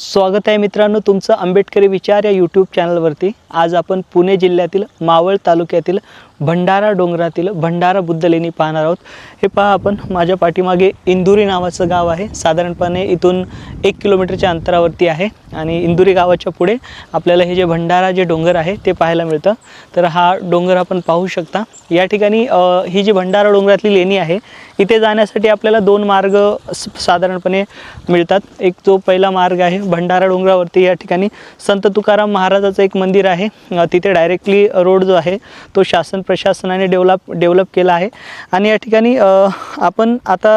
स्वागत आहे मित्रांनो तुमचं आंबेडकरी विचार या यूट्यूब चॅनलवरती आज आपण पुणे जिल्ह्यातील मावळ तालुक्यातील भंडारा डोंगरातील भंडारा बुद्ध लेणी पाहणार आहोत. हे पहा आपण माझ्या पाठीमागे इंदुरी नावाचं गाव आहे. साधारणपणे इथून एक किलोमीटरच्या अंतरावरती आहे आणि इंदुरी गावाच्या पुढे आपल्याला हे जे भंडारा जे डोंगर आहे ते पाहायला मिळतं. तर हा डोंगर आपण पाहू शकता. या ठिकाणी ही जी भंडारा डोंगरातली लेणी आहे इथे जाण्यासाठी आपल्याला दोन मार्ग स- साधारणपणे मिळतात. एक जो पहिला मार्ग आहे भंडारा डोंगरावरती या ठिकाणी संत तुकाराम महाराजाचं एक मंदिर आहे. तिथे डायरेक्टली रोड जो आहे तो शासन प्रशासनाने डेव्हलप डेव्हलप केला आहे. आणि या ठिकाणी आपण आता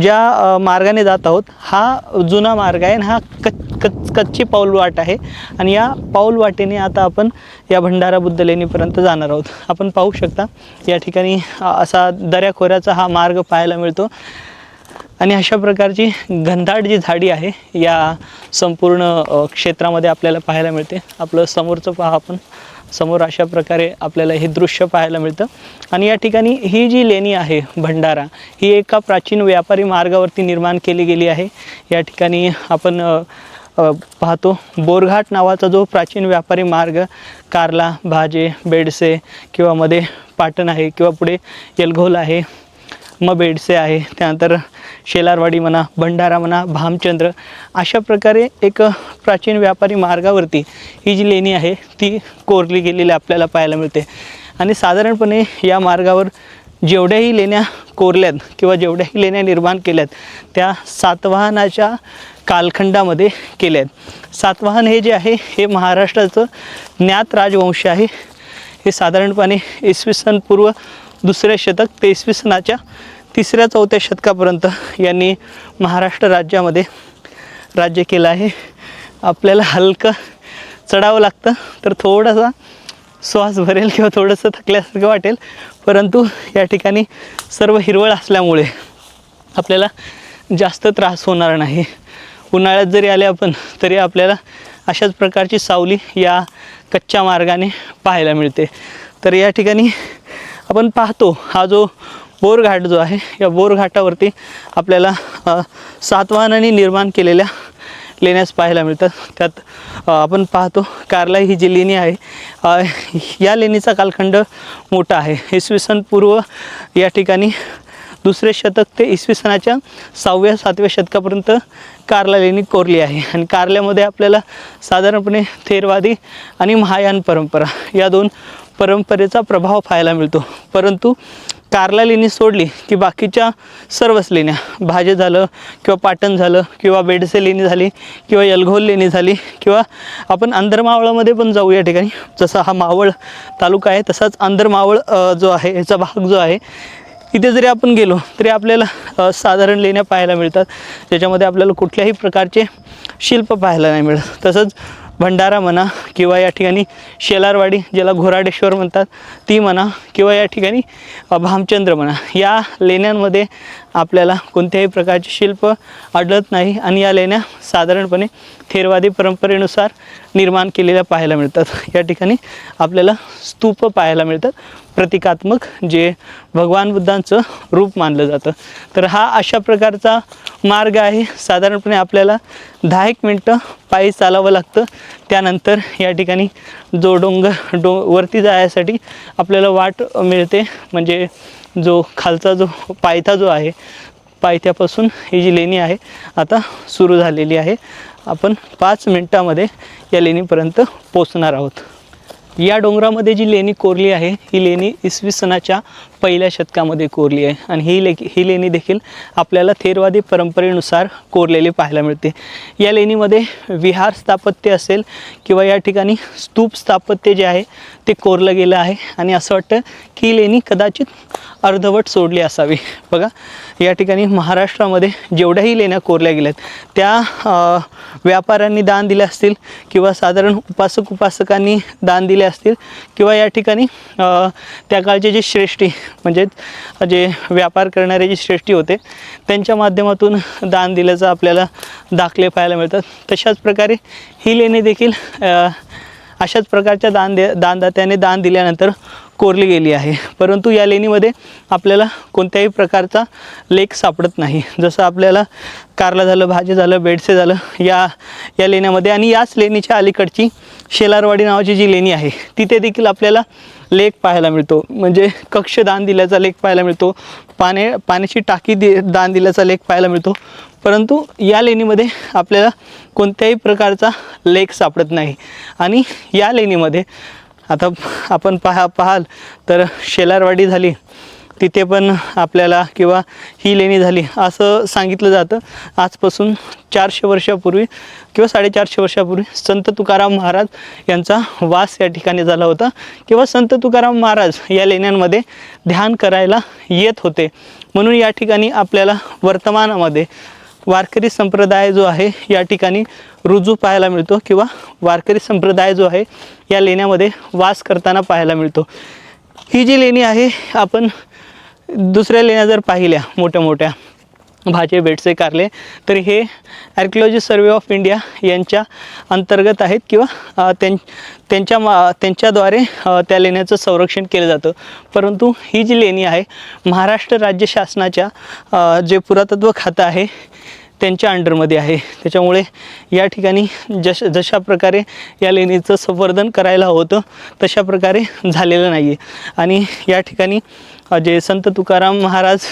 ज्या मार्गाने जात आहोत हा जुना मार्ग आहे आणि हा कच कच कच्ची पाऊलवाट आहे. आणि या पाऊलवाटेने आता आपण या भंडारा बुद्ध लेणीपर्यंत जाणार आहोत. आपण पाहू शकता या ठिकाणी असा दऱ्याखोऱ्याचा हा मार्ग पाहायला मिळतो. आणि अशा प्रकारची घनदाट जी झाडी आहे या संपूर्ण क्षेत्रामध्ये आपल्याला पाहायला मिळते. आपलं समोरचं पहा आपण. समोर अशा प्रकारे आपल्याला हे दृश्य पाहायला मिळतं. आणि या ठिकाणी ही जी लेणी आहे भंडारा ही एका प्राचीन व्यापारी मार्गावरती निर्माण केली गेली आहे. या ठिकाणी आपण पाहतो बोरघाट नावाचा जो प्राचीन व्यापारी मार्ग कारला भाजे बेडसे किंवा मध्ये पाटण आहे किंवा पुढे येलघोल आहे मग बेडसे आहे त्यानंतर शेलारवाडी म्हणा भंडारा म्हणा भामचंद्र अशा प्रकारे एक प्राचीन व्यापारी मार्गावरती ही जी लेणी आहे ती कोरली गेलेली आपल्याला पाहायला मिळते. आणि साधारणपणे या मार्गावर जेवढ्याही लेण्या कोरल्यात किंवा जेवढ्याही लेण्या निर्माण केल्यात त्या सातवाहनाच्या कालखंडामध्ये केल्या आहेत सातवाहन हे जे आहे हे महाराष्ट्राचं ज्ञात राजवंश आहे. हे साधारणपणे इसवी सन पूर्व दुसऱ्या शतक ते इसवी सनाच्या तिसऱ्या चौथ्या शतकापर्यंत यांनी महाराष्ट्र राज्यामध्ये राज्य केलं आहे. आपल्याला हलकं चढावं लागतं तर थोडासा श्वास भरेल किंवा थोडंसं थकल्यासारखं वाटेल. परंतु या ठिकाणी सर्व हिरवळ असल्यामुळे आपल्याला जास्त त्रास होणार नाही. उन्हाळ्यात जरी आले आपण तरी आपल्याला अशाच प्रकारची सावली या कच्च्या मार्गाने पाहायला मिळते. तर या ठिकाणी आपण पाहतो हा जो बोरघाट जो आहे या बोरघाटावरती आपल्याला अ, सातवाहनाने निर्माण केलेल्या लेण्यास पाहायला मिळतात त्यात आपण पाहतो कारला ही जी लेणी आहे या लेणीचा कालखंड मोठा आहे. इसवी सन पूर्व या ठिकाणी दुसरे शतक ते इसवी सनाच्या सहाव्या सातव्या शतकापर्यंत कारला लेणी कोरली आहे. आणि कारल्यामध्ये आपल्याला साधारणपणे थेरवादी आणि महायान परंपरा या दोन परंपरेचा प्रभाव पाहायला मिळतो. परंतु कारला लेणी सोडली की बाकीच्या सर्वच लेण्या भाजे झालं किंवा पाटण झालं किंवा बेडसे लेणी झाली किंवा यलघोल लेणी झाली किंवा आपण आंधरमावळामध्ये पण जाऊ या ठिकाणी. जसा हा मावळ तालुका आहे तसाच आंधरमावळ जो आहे याचा भाग जो आहे इथे जरी आपण गेलो तरी आपल्याला साधारण लेण्या पाहायला मिळतात. ज्याच्यामध्ये आपल्याला कुठल्याही प्रकारचे शिल्प पाहायला नाही मिळत. तसंच भंडारा म्हणा किंवा या ठिकाणी शेलारवाडी ज्याला घोराडेश्वर म्हणतात ती म्हणा किंवा या ठिकाणी भामचंद्र म्हणा या लेण्यांमध्ये आपल्याला कोणत्याही प्रकारचे शिल्प आढळत नाही आणि या लेण्या साधारणपणे थेरवादी परंपरेनुसार निर्माण केलेल्या पाहायला मिळतात. या ठिकाणी आपल्याला स्तूप पाहायला मिळतात. प्रतिकात्मक जे भगवान बुद्धांचं रूप मानलं जातं. तर हा अशा प्रकारचा मार्ग आहे. साधारणपणे आपल्याला दहा एक मिनटं पायी चालावं लागतं. त्यानंतर या ठिकाणी जो डोंगर डो वरती जायसाठी आपल्याला वाट मिळते. म्हणजे जो खालचा जो पायथा जो आहे पायथ्यापासून ही जी लेणी आहे आता सुरू झालेली आहे. आपण पाच मिनटामध्ये या लेणीपर्यंत पोचणार आहोत. या डोंगरामध्ये जी लेणी कोरली आहे ही लेणी इसवी सनाच्या पहिल्या शतकामध्ये कोरली आहे. आणि ही ले ही लेणी देखील आपल्याला थेरवादी परंपरेनुसार कोरलेली पाहायला मिळते. या लेणीमध्ये विहार स्थापत्य असेल किंवा या ठिकाणी स्तूप स्थापत्य जे आहे ते कोरलं गेलं आहे. आणि असं वाटतं की ही लेणी कदाचित अर्धवट सोडली असावी. बघा या ठिकाणी महाराष्ट्रामध्ये जेवढ्याही लेण्या कोरल्या गेल्यात त्या व्यापाऱ्यांनी दान दिले असतील किंवा साधारण उपासक उपासकांनी दान दिले असतील किंवा या ठिकाणी त्या काळचे जे श्रेष्ठी म्हणजेच जे व्यापार करणारे जे श्रेष्ठी होते त्यांच्या माध्यमातून दान दिल्याचं आपल्याला दाखले पाहायला मिळतात. तशाच प्रकारे ही लेणी देखील अशाच प्रकारच्या दान दे दानदात्याने दान दिल्यानंतर कोरली गेली आहे. परंतु या लेणीमध्ये आपल्याला कोणत्याही प्रकारचा लेख सापडत नाही. जसं आपल्याला कारला झालं भाजी झालं बेडसे झालं या या लेण्यामध्ये. आणि याच लेणीच्या अलीकडची शेलारवाडी नावाची जी लेणी आहे तिथे देखील आपल्याला लेख पाहायला मिळतो. म्हणजे कक्ष दान दिल्याचा लेख पाहायला मिळतो. पाने पाण्याची टाकी दि दान दिल्याचा लेख पाहायला मिळतो. परंतु या लेणीमध्ये आपल्याला कोणत्याही प्रकारचा लेख सापडत नाही. आणि या लेणीमध्ये आता आपण पहा पाहाल तर शेलारवाडी झाली. तिथे पण आपल्याला किंवा ही लेणी झाली. असं सांगितलं जातं. आजपासून चारशे वर्षापूर्वी किंवा साडेचारशे वर्षापूर्वी संत तुकाराम महाराज यांचा वास या ठिकाणी झाला होता. किंवा संत तुकाराम महाराज या लेण्यांमध्ये ध्यान करायला येत होते. म्हणून या ठिकाणी आपल्याला वर्तमानामध्ये वारकरी संप्रदाय जो आहे या ठिकाणी रुजू पाहायला मिळतो किंवा वारकरी संप्रदाय जो आहे या लेण्यामध्ये वास करताना पाहायला मिळतो. ही जी लेणी आहे आपण दुसऱ्या लेण्या जर पाहिल्या मोठ्या मोठ्या भाजे बेडसे कारले. तर हे आर्किओलॉजी सर्वे ऑफ इंडिया यांच्या अंतर्गत आहेत किंवा त्यां त्यांच्या मा त्यांच्याद्वारे त्या लेण्याचं संरक्षण केलं जातं. परंतु ही जी लेणी आहे महाराष्ट्र राज्य शासनाच्या जे पुरातत्व खातं आहे त्यांच्या अंडरमध्ये आहे. त्याच्यामुळे या ठिकाणी जश जशा प्रकारे या लेणीचं संवर्धन करायला होतं तशा प्रकारे झालेलं नाही आहे आणि या ठिकाणी जे संत तुकाराम महाराज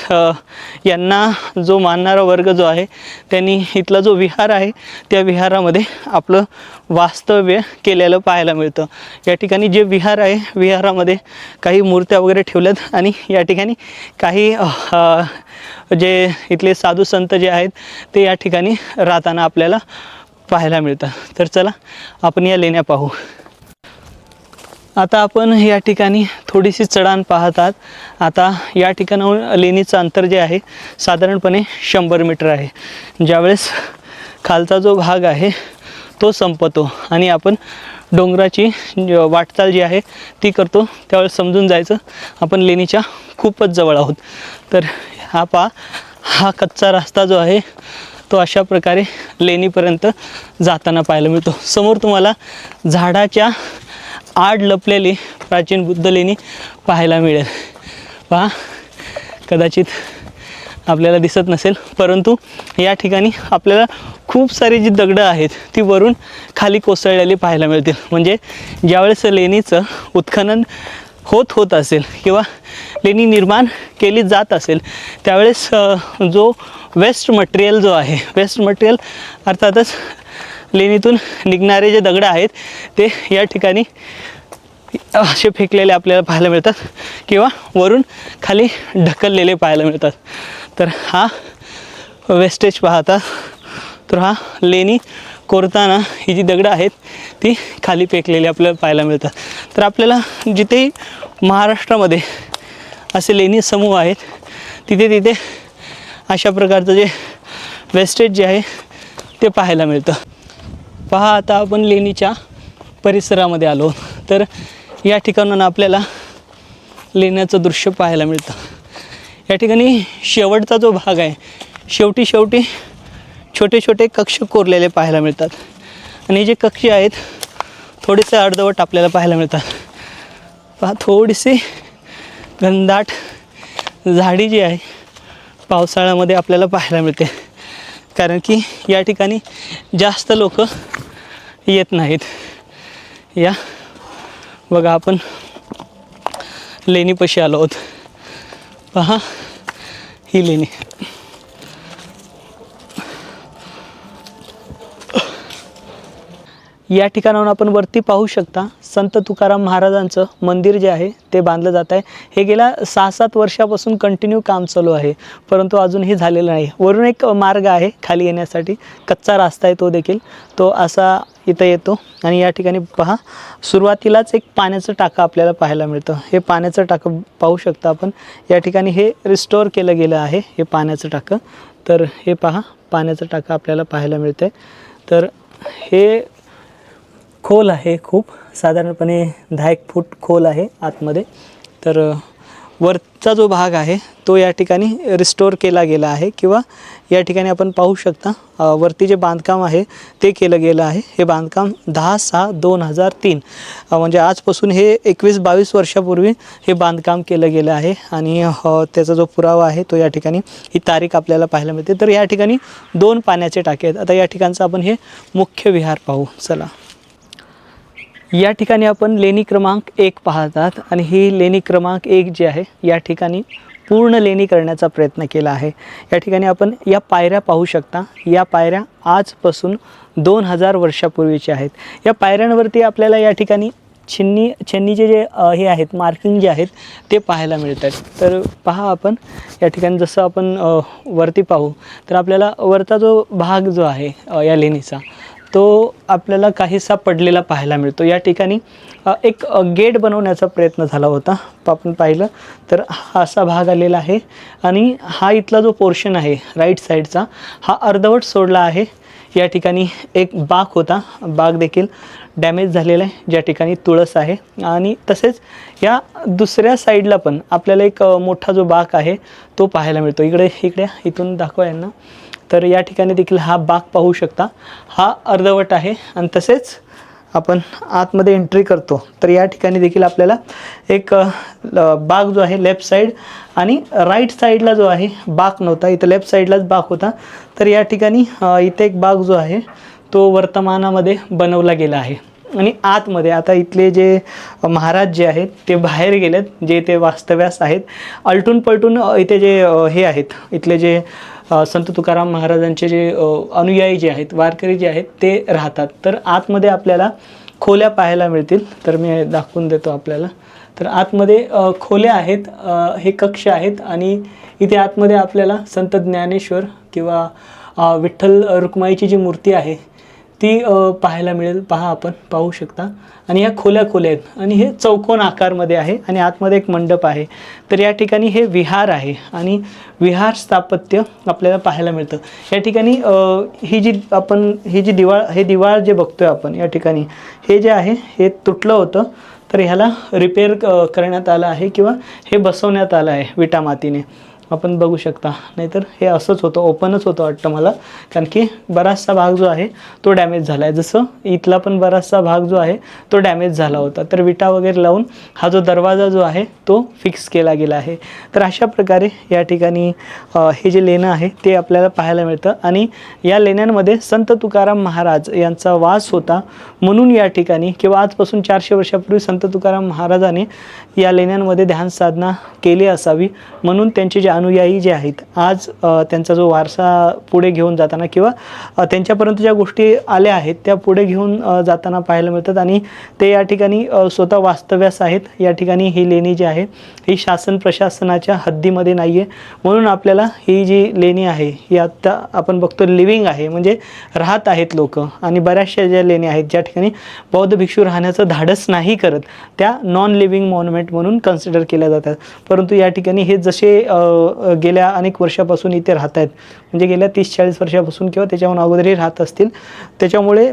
यांना जो मानणारा वर्ग जो आहे त्यांनी इथला जो विहार आहे त्या विहारामध्ये आपलं वास्तव्य केलेलं पाहायला मिळतं. या ठिकाणी जे विहार आहे विहारामध्ये काही मूर्त्या वगैरे ठेवल्यात आणि या ठिकाणी काही जे इथले साधू संत जे आहेत ते या ठिकाणी राहताना आपल्याला पाहायला मिळतं. तर चला आपण या लेण्या पाहू. आता आपण या ठिकाणी थोडीशी चढाण पाहतात आता या ठिकाणाहून लेणीचं अंतर जे आहे साधारणपणे शंभर मीटर आहे. ज्यावेळेस खालचा जो भाग आहे तो संपतो आणि आपण डोंगराची वाटचाल जी आहे ती करतो. त्यावेळेस समजून जायचं आपण लेणीच्या खूपच जवळ आहोत. तर हा पा हा कच्चा रस्ता जो आहे तो अशा प्रकारे लेणीपर्यंत जाताना पाहायला मिळतो. समोर तुम्हाला झाडाच्या आड लपलेली प्राचीन बुद्ध लेणी पाहायला मिळेल. पहा कदाचित आपल्याला दिसत नसेल परंतु या ठिकाणी आपल्याला खूप सारी जी दगडं आहेत ती वरून खाली कोसळलेली पाहायला मिळतील. म्हणजे ज्यावेळेस लेणीचं उत्खनन होत होत असेल किंवा लेणी निर्माण केली जात असेल त्यावेळेस जो वेस्ट मटेरियल जो आहे वेस्ट मटेरियल अर्थातच लेणीतून निघणारे जे दगडं आहेत ते या ठिकाणी असे फेकलेले आपल्याला पाहायला मिळतात किंवा वरून खाली ढकललेले पाहायला मिळतात. तर हा वेस्टेज पाहता तर हा लेणी कोरताना ही जी दगडं आहेत ती खाली फेकलेली आपल्याला पाहायला मिळतात. तर आपल्याला जिथेही महाराष्ट्रामध्ये असे लेणी समूह आहेत तिथे तिथे अशा प्रकारचं जे वेस्टेज जे आहे ते पाहायला मिळतं. पहा आता आपण लेणीच्या परिसरामध्ये आलो. तर या ठिकाणून आपल्याला लेण्याचं दृश्य पाहायला मिळतं. या ठिकाणी शेवटचा जो भाग आहे शेवटी शेवटी छोटे छोटे कक्ष कोरलेले पाहायला मिळतात. आणि जे कक्ष आहेत थोडेसे अर्धवट आपल्याला पाहायला मिळतात. पहा थोडीशी घनदाट झाडी जी आहे पावसाळ्यामध्ये आपल्याला पाहायला मिळते. कारण की या ठिकाणी जास्त लोक येत नाहीत. या. बघा आपण लेणीपाशी आलो आहोत. पहा ही लेणी. या ठिकाणाहून आपण वरती पाहू शकता संत तुकाराम महाराजांचं मंदिर जे आहे ते बांधलं जात आहे. हे गेल्या सहा सात वर्षापासून कंटिन्यू काम चालू आहे. परंतु अजूनही झालेलं नाही. वरून एक मार्ग आहे खाली येण्यासाठी. कच्चा रास्ता आहे तो देखील. तो असा इथं येतो. आणि या ठिकाणी पहा सुरुवातीलाच एक पाण्याचं टाकं आपल्याला पाहायला मिळतं. हे पाण्याचं टाकं पाहू शकता आपण. या ठिकाणी हे रिस्टोअर केलं गेलं आहे हे पाण्याचं टाकं. तर हे पहा पाण्याचं टाकं आपल्याला पाहायला मिळतं तर हे खोल आहे खूप साधारणपणे दहा एक फूट खोल आहे आतमध्ये. तर वरचा जो भाग आहे तो या ठिकाणी रिस्टोअर केला गेला आहे किंवा या ठिकाणी आपण पाहू शकता वरती जे बांधकाम आहे ते केलं गेलं आहे. हे बांधकाम दहा सहा दोन हजार तीन. म्हणजे आजपासून हे एकवीस बावीस वर्षापूर्वी हे बांधकाम केलं गेलं आहे आणि त्याचा जो पुरावा आहे तो या ठिकाणी ही तारीख आपल्याला पाहायला मिळते. तर या ठिकाणी दोन पाण्याचे टाके आहेत. आता या ठिकाणचं आपण हे मुख्य विहार पाहू. चला. या ठिकाणी आपण लेणी क्रमांक एक पाहतात आणि ही लेणी क्रमांक एक जी आहे या ठिकाणी पूर्ण लेणी करण्याचा प्रयत्न केला आहे. या ठिकाणी आपण या पायऱ्या पाहू शकता. या पायऱ्या आजपासून दोन हजार वर्षापूर्वीच्या आहेत. या पायऱ्यांवरती आपल्याला या ठिकाणी छिन्नी छिन्नीचे जे हे आहेत मार्किंग जे आहेत ते पाहायला मिळतात. तर पहा आपण या ठिकाणी जसं आपण वरती पाहू तर आपल्याला वरचा जो भाग जो आहे या लेणीचा तो आपल्याला काहीसा पडलेला पाहायला मिळतो. या ठिकाणी एक गेट बनवण्याचा प्रयत्न झाला होता. आपण पाहिलं. तर हा असा भाग आलेला आहे आणि हा इथला जो पोर्शन आहे राईट साईडचा हा अर्धवट सोडला आहे. या ठिकाणी एक बाग होता. बाग देखील डॅमेज झालेला आहे. ज्या ठिकाणी तुळस आहे. आणि तसेच या दुसऱ्या साईडला पण आपल्याला एक मोठा जो बाग आहे तो पाहायला मिळतो. इकडे इकडे इथून दाखवा यांना. तर या ठिकाणी देखील हा बाग पाहू शकता. हा अर्धवट आहे आणि तसेच आपण आतमध्ये एंट्री करतो. तर या ठिकाणी देखील आपल्याला एक बाग जो आहे लेफ्ट साईड आणि राईट साईडला जो आहे बाग नव्हता. इथं लेफ्ट साईडलाच बाग होता. तर या ठिकाणी इथे एक बाग जो आहे तो वर्तमानामध्ये बनवला गेला आहे. आणि आतमध्ये आता इथले जे महाराज जे आहेत ते बाहेर गेलेत जे ते वास्तव्यास आहेत. आलटून पलटून इथे जे हे आहेत इथले जे संत तुकाराम महाराजांचे जे अनुयायी जे आहेत वारकरी जे आहेत ते राहतात. तर आतमध्ये आपल्याला खोल्या पाहायला मिळतील. तर मी दाखवून देतो आपल्याला. तर आतमध्ये खोल्या आहेत. हे कक्ष आहेत आणि इथे आतमध्ये आपल्याला संत ज्ञानेश्वर किंवा विठ्ठल रुक्माईची जी मूर्ती आहे ती पाहायला मिळेल. पहा आपण पाहू शकता. आणि ह्या खोल्या खोल्या आहेत. आणि हे चौकोन आकारमध्ये आहे आणि आतमध्ये एक मंडप आहे. तर या ठिकाणी हे विहार आहे आणि विहार स्थापत्य आपल्याला पाहायला मिळतं. या ठिकाणी ही जी आपण ही जी दिवाळ हे दिवाळ जे बघतोय आपण या ठिकाणी हे जे आहे हे तुटलं होतं. तर ह्याला रिपेअर करण्यात आलं आहे किंवा हे बसवण्यात आलं आहे विटा मातीने आपण बघू शकता. नाहीतर हे असंच होतं ओपनच होतं वाटतं मला. कारण की बराचसा भाग जो आहे तो डॅमेज झाला आहे जसं इथला पण बराचसा भाग जो आहे तो डॅमेज झाला होता. तर विटा वगैरे लावून हा जो दरवाजा जो आहे तो फिक्स केला गेला आहे. तर अशा प्रकारे या ठिकाणी हे जे लेणं आहे ते आपल्याला पाहायला मिळतं. आणि या लेण्यांमध्ये संत तुकाराम महाराज यांचा वास होता म्हणून या ठिकाणी किंवा आजपासून चारशे वर्षापूर्वी संत तुकाराम महाराजाने या लेण्यांमध्ये ध्यान साधना केली असावी म्हणून त्यांचे जे अनुयायी जे आहेत आज त्यांचा जो वारसा पुढे घेऊन जाताना किंवा त्यांच्यापर्यंत ज्या गोष्टी आल्या आहेत त्या पुढे घेऊन जाताना पाहायला मिळतात आणि ते या ठिकाणी स्वतः वास्तव्यास आहेत. या ठिकाणी ही लेणी जी आहे ही शासन प्रशासनाच्या हद्दीमध्ये नाही आहे म्हणून आपल्याला ही जी लेणी आहे ही आत्ता आपण बघतो लिव्हिंग आहे म्हणजे राहत आहेत लोक आणि बऱ्याचशा ज्या लेणी आहेत ज्या ठिकाणी बौद्ध भिक्षू राहण्याचं धाडस नाही करत त्या नॉन लिव्हिंग मॉन्युमेंट म्हणून कन्सिडर केल्या जातात. परंतु या ठिकाणी हे जसे गेल्या अनेक वर्षापासून इथे राहत आहेत म्हणजे गेल्या तीस चाळीस वर्षापासून किंवा त्याच्याहून अगोदरही राहत असतील. त्याच्यामुळे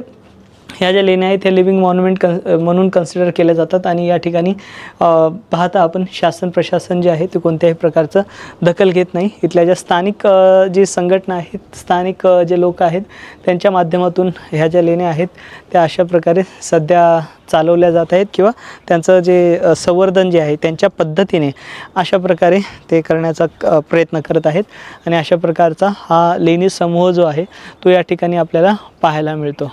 ह्या ज्या लेण्या आहेत ह्या लिव्हिंग मॉन्युमेंट कन म्हणून कन्सिडर केल्या जातात आणि या ठिकाणी पाहता आपण शासन प्रशासन जे आहे ते कोणत्याही प्रकारचं दखल घेत नाही. इथल्या ज्या स्थानिक जी संघटना आहेत स्थानिक जे लोक आहेत त्यांच्या माध्यमातून ह्या ज्या लेण्या आहेत त्या अशा प्रकारे सध्या चालवल्या जात आहेत किंवा त्यांचं जे संवर्धन जे आहे त्यांच्या पद्धतीने अशा प्रकारे ते करण्याचा क- प्रयत्न करत आहेत. आणि अशा प्रकारचा हा लेणी समूह जो आहे तो या ठिकाणी आपल्याला पाहायला मिळतो.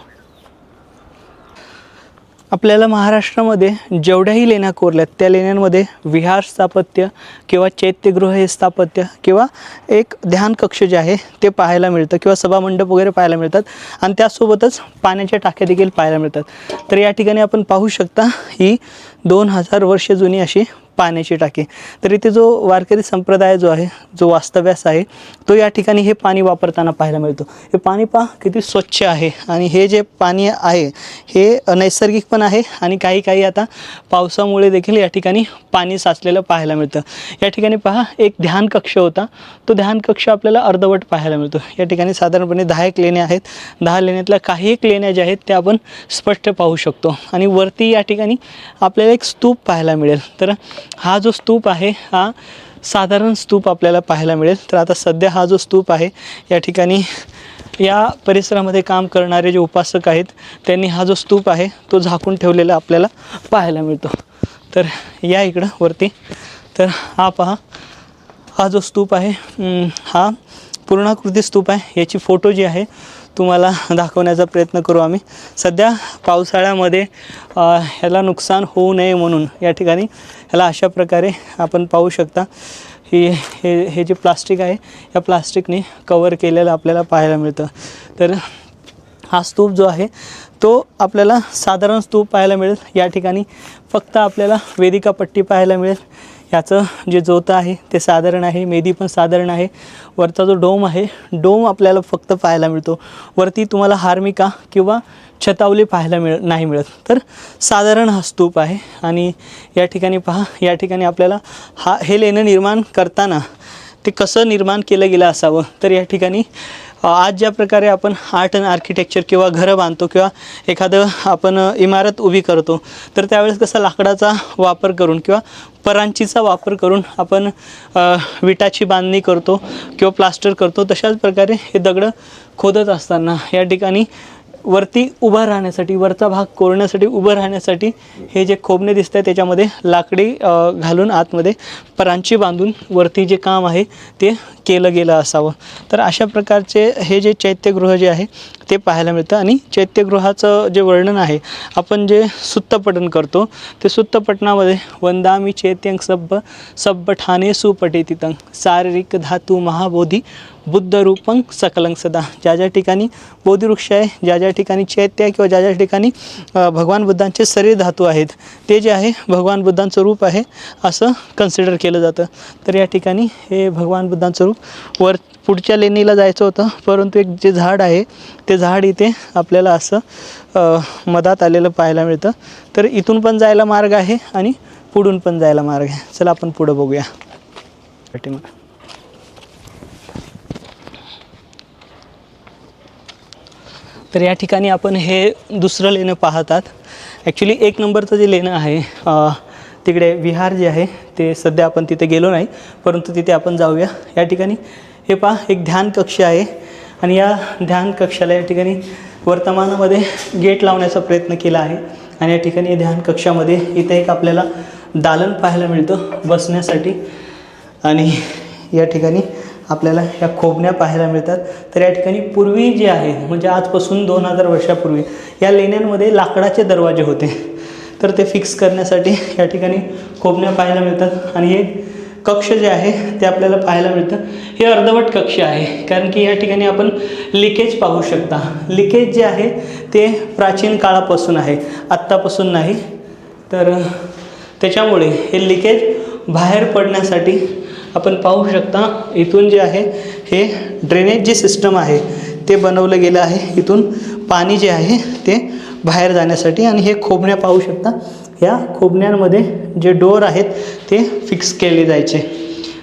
आपल्याला महाराष्ट्रामध्ये जेवढ्याही लेण्या कोरल्यात त्या लेण्यांमध्ये विहार स्थापत्य किंवा चैत्यगृह हे स्थापत्य किंवा एक ध्यान कक्ष जे आहे ते पाहायला मिळतं किंवा सभामंडप वगैरे पाहायला मिळतात. आणि त्यासोबतच पाण्याच्या टाक्या देखील पाहायला मिळतात. तर या ठिकाणी आपण पाहू शकता ही दोन हजार वर्षे जुनी अशी पाण्याची टाकी. तर इथे जो वारकरी संप्रदाय जो आहे जो वास्तव्यास आहे तो या ठिकाणी हे पाणी वापरताना पाहायला मिळतो. हे पाणी पहा किती स्वच्छ आहे. आणि हे जे पाणी आहे हे नैसर्गिक पण आहे आणि काही काही आता पावसामुळे देखील या ठिकाणी पाणी साचलेलं पाहायला मिळतं. या ठिकाणी पहा एक ध्यान कक्ष होता. तो ध्यान कक्ष आपल्याला अर्धवट पाहायला मिळतो. या ठिकाणी साधारणपणे दहा एक लेण्या आहेत. दहा लेण्यातल्या काही एक लेण्या ज्या आहेत त्या आपण स्पष्ट पाहू शकतो. आणि वरती या ठिकाणी आपल्याला एक स्तूप पाहायला मिळेल. तर हा जो स्तूप आहे हा साधारण स्तूप आपल्याला पाहायला मिळेल. तर आता सध्या हा जो स्तूप आहे या ठिकाणी या परिसरामध्ये काम करणारे जे उपासक आहेत त्यांनी हा जो स्तूप आहे तो झाकून ठेवलेला आपल्याला पाहायला मिळतो. तर या इकडं वरती. तर हा पहा हा जो स्तूप आहे हा पूर्णाकृती स्तूप आहे. याची फोटो जी आहे तुम्हाला दाखवण्याचा प्रयत्न करू आम्ही. सध्या पावसाळ्यामध्ये ह्याला नुकसान होऊ नये म्हणून या ठिकाणी ह्याला अशा प्रकारे आपण पाहू शकता. ही हे हे जे प्लास्टिक आहे या प्लास्टिकने कवर केलेलं आपल्याला पाहायला मिळतं. तर हा स्तूप जो आहे तो आपल्याला साधारण स्तूप पाहायला मिळेल. या ठिकाणी फक्त आपल्याला वेदिका पट्टी पाहायला मिळेल. याचं जे जोतं आहे ते साधारण आहे मेदी पण साधारण आहे. वरचा जो डोम आहे डोम आपल्याला फक्त पाहायला मिळतो. वरती तुम्हाला हार्मिका किंवा छतावली पाहायला मिळ नाही मिळत. तर साधारण हा स्तूप आहे आणि या ठिकाणी पहा या ठिकाणी आपल्याला हा हे लेणं निर्माण करताना ते कसं निर्माण केलं गेलं असावं? तर या ठिकाणी आज ज्या प्रकारे आपण आर्ट अँड आर्किटेक्चर किंवा घरं बांधतो किंवा एखादं आपण इमारत उभी करतो तर त्यावेळेस कसं लाकडाचा वापर करून किंवा परांचीचा वापर करून आपण विटाची बांधणी करतो किंवा प्लास्टर करतो तशाच प्रकारे हे दगडं खोदत असताना या ठिकाणी वरती उभं राहण्यासाठी वरचा भाग कोरण्यासाठी उभं राहण्यासाठी हे जे खोबणे दिसत आहे त्याच्यामध्ये लाकडी घालून आतमध्ये परांची बांधून वरती जे काम आहे ते केलं गेलं असावं. तर अशा प्रकारचे हे जे चैत्यगृह जे आहे ते पाहायला मिळतं. आणि चैत्यगृहाचं जे वर्णन आहे आपण जे सुत्तपठन करतो ते सुत्तपटनामध्ये वंदामी चैत्यंग सब्ब सब्ब ठाणे सुपटे तितंग शारीरिक धातू महाबोधी बुद्धरूपं सकलंग सदा। ज्या ज्या ठिकाणी बोधिवृक्ष आहे ज्या ज्या ठिकाणी चैत्य आहे किंवा ज्या ज्या ठिकाणी भगवान बुद्धांचे शरीर धातू आहेत ते जे आहे भगवान बुद्धांचं रूप आहे असं कन्सिडर केलं जातं. तर या ठिकाणी हे भगवान बुद्धांचं रूप वर पुढच्या लेणीला जायचं होतं. परंतु एक जे झाड आहे ते झाड इथे आपल्याला असं मधात आलेलं पाहायला मिळतं. तर इथून पण जायला मार्ग आहे आणि पुढून पण जायला मार्ग आहे. चला आपण पुढं बघूया. पाठीमागे. तर या ठिकाणी आपण हे दुसरं लेणं पाहतात. ॲक्च्युली एक नंबरचं जे लेणं आहे तिकडे विहार जे आहे ते सध्या आपण तिथे गेलो नाही परंतु तिथे आपण जाऊया. या ठिकाणी हे पहा एक ध्यान कक्ष आहे आणि या ध्यान कक्षाला या ठिकाणी वर्तमानामध्ये गेट लावण्याचा प्रयत्न केला आहे. आणि या ठिकाणी ध्यान कक्षामध्ये इथे एक आपल्याला दालन पाहायला मिळतं बसण्यासाठी. आणि या ठिकाणी आपल्याला या खोबण्या पाहायला मिळतात. तर या ठिकाणी पूर्वी जे आहे म्हणजे आजपासून दोन हजार वर्षापूर्वी या लेण्यांमध्ये लाकडाचे दरवाजे होते. तर ते फिक्स करण्यासाठी या ठिकाणी खोबण्या पाहायला मिळतात. आणि हे कक्ष जे आहे ते आपल्याला पाहायला मिळतं. हे अर्धवट कक्ष आहे कारण की या ठिकाणी आपण लिकेज पाहू शकता. लिकेज जे आहे ते प्राचीन काळापासून आहे आत्तापासून नाही. तर त्याच्यामुळे हे लिकेज बाहेर पडण्यासाठी आपण पाहू शकता इथून जे आहे हे ड्रेनेज जे सिस्टम आहे ते बनवलं गेलं आहे. इथून पाणी जे आहे ते बाहेर जाण्यासाठी आणि हे खोबण्या पाहू शकता. या खोबण्यांमध्ये जे डोअर आहेत ते फिक्स केले जायचे.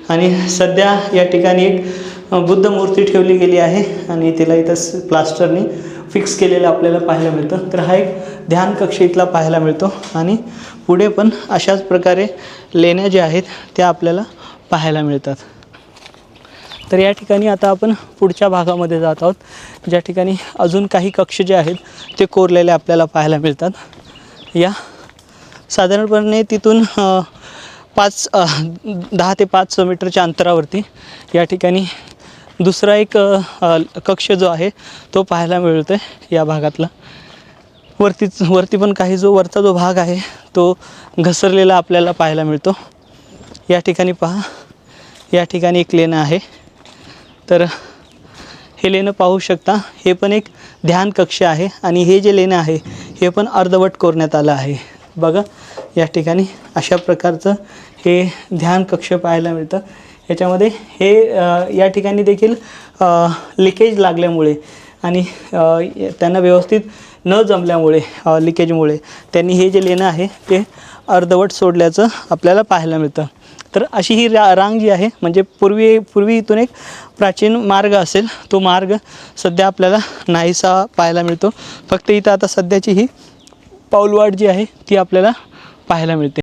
आणि सध्या या ठिकाणी एक बुद्ध मूर्ती ठेवली गेली आहे आणि तिला इथं प्लास्टरने फिक्स केलेलं आपल्याला पाहायला मिळतं. तर हा एक ध्यान कक्ष इथला पाहायला मिळतो आणि पुढे पण अशाच प्रकारे लेण्या ज्या आहेत त्या आपल्याला पाहायला मिळतात. तर या ठिकाणी आता आपण पुढच्या भागामध्ये जात आहोत. ज्या ठिकाणी अजून काही कक्ष जे आहेत ते कोरलेले आपल्याला पाहायला मिळतात. या साधारणपणे तिथून पाच दहा ते पाच मीटरच्या अंतरावरती या ठिकाणी दुसरा एक कक्ष जो आहे तो पाहायला मिळतो आहे या भागातला. वरतीच वरती पण काही जो वरचा जो भाग आहे तो घसरलेला आपल्याला पाहायला मिळतो. या ठिकाणी पहा या ठिकाणी एक लेणं आहे. तर हे लेणं पाहू शकता. हे पण एक ध्यान कक्ष आहे आणि हे जे लेणं आहे हे पण अर्धवट कोरण्यात आलं आहे. बघा या ठिकाणी अशा प्रकारचं हे ध्यान कक्ष पाहायला मिळतं. याच्यामध्ये हे या ठिकाणी देखील लिकेज लागल्यामुळे आणि त्यांना व्यवस्थित न जमल्यामुळे लिकेजमुळे त्यांनी हे जे लेणं आहे ते अर्धवट सोडल्याचं आपल्याला पाहायला मिळतं. तर अशी ही रा रांग जी आहे म्हणजे पूर्वी पूर्वी इथून एक प्राचीन मार्ग असेल तो मार्ग सध्या आपल्याला नाहीसा पाहायला मिळतो. फक्त इथं आता सध्याची ही पाऊलवाट जी आहे ती आपल्याला पाहायला मिळते.